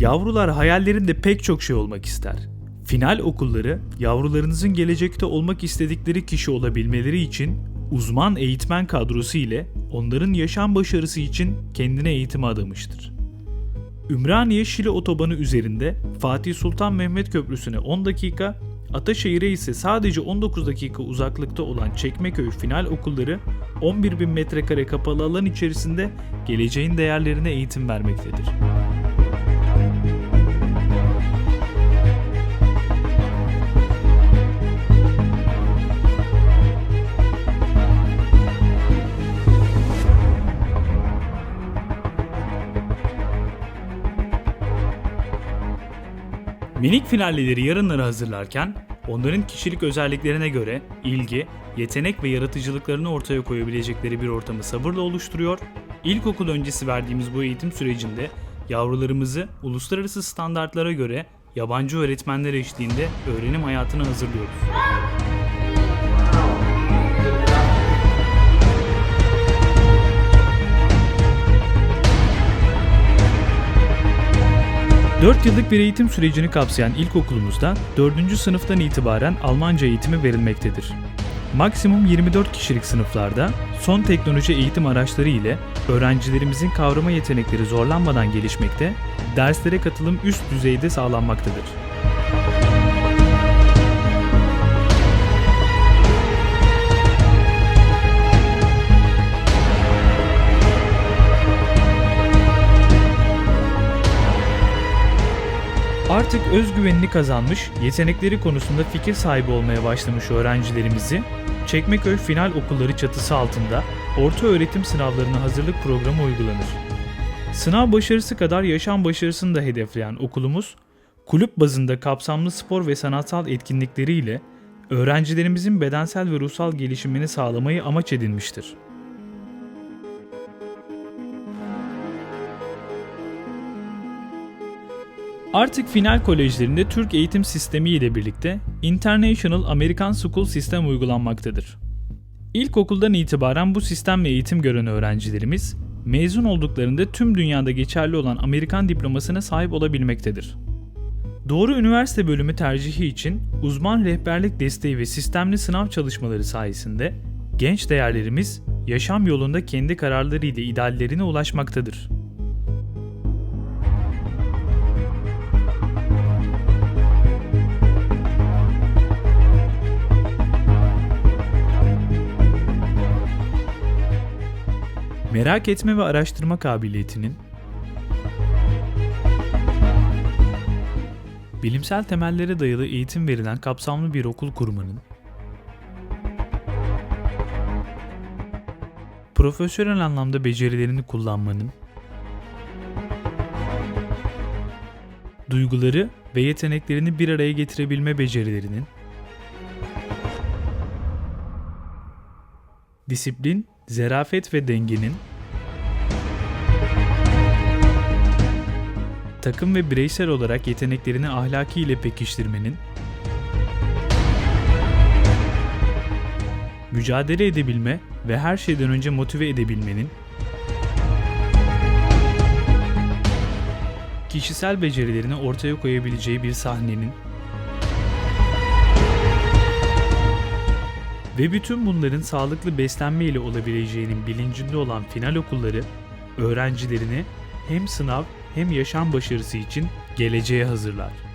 Yavrular hayallerinde pek çok şey olmak ister. Final okulları, yavrularınızın gelecekte olmak istedikleri kişi olabilmeleri için uzman eğitmen kadrosu ile onların yaşam başarısı için kendine eğitime adamıştır. Ümraniye Şili otobanı üzerinde Fatih Sultan Mehmet Köprüsü'ne 10 dakika, Ataşehir'e ise sadece 19 dakika uzaklıkta olan Çekmeköy Final Okulları 11 bin metrekare kapalı alan içerisinde geleceğin değerlerine eğitim vermektedir. Minik finalleri yarınlara hazırlarken onların kişilik özelliklerine göre ilgi, yetenek ve yaratıcılıklarını ortaya koyabilecekleri bir ortamı sabırla oluşturuyor. İlkokul öncesi verdiğimiz bu eğitim sürecinde yavrularımızı uluslararası standartlara göre yabancı öğretmenler eşliğinde öğrenim hayatına hazırlıyoruz. Dört yıllık bir eğitim sürecini kapsayan ilkokulumuzda 4. sınıftan itibaren Almanca eğitimi verilmektedir. Maksimum 24 kişilik sınıflarda son teknoloji eğitim araçları ile öğrencilerimizin kavrama yetenekleri zorlanmadan gelişmekte, derslere katılım üst düzeyde sağlanmaktadır. Artık özgüvenini kazanmış, yetenekleri konusunda fikir sahibi olmaya başlamış öğrencilerimizi Çekmeköy Final Okulları çatısı altında orta öğretim sınavlarına hazırlık programı uygulanır. Sınav başarısı kadar yaşam başarısını da hedefleyen okulumuz, kulüp bazında kapsamlı spor ve sanatsal etkinlikleriyle öğrencilerimizin bedensel ve ruhsal gelişimini sağlamayı amaç edinmiştir. Artık final kolejlerinde Türk eğitim sistemi ile birlikte International American School System uygulanmaktadır. İlkokuldan itibaren bu sistemle eğitim gören öğrencilerimiz, mezun olduklarında tüm dünyada geçerli olan Amerikan diplomasına sahip olabilmektedir. Doğru üniversite bölümü tercihi için uzman rehberlik desteği ve sistemli sınav çalışmaları sayesinde genç değerlerimiz yaşam yolunda kendi kararlarıyla ideallerine ulaşmaktadır. Merak etme ve araştırma kabiliyetinin bilimsel temellere dayalı eğitim verilen kapsamlı bir okul kurmanın profesyonel anlamda becerilerini kullanmanın duyguları ve yeteneklerini bir araya getirebilme becerilerinin disiplin, zerafet ve dengenin takım ve bireysel olarak yeteneklerini ahlaki ile pekiştirmenin mücadele edebilme ve her şeyden önce motive edebilmenin kişisel becerilerini ortaya koyabileceği bir sahnenin ve bütün bunların sağlıklı beslenme ile olabileceğinin bilincinde olan final okulları öğrencilerini hem sınav hem yaşam başarısı için geleceğe hazırlar.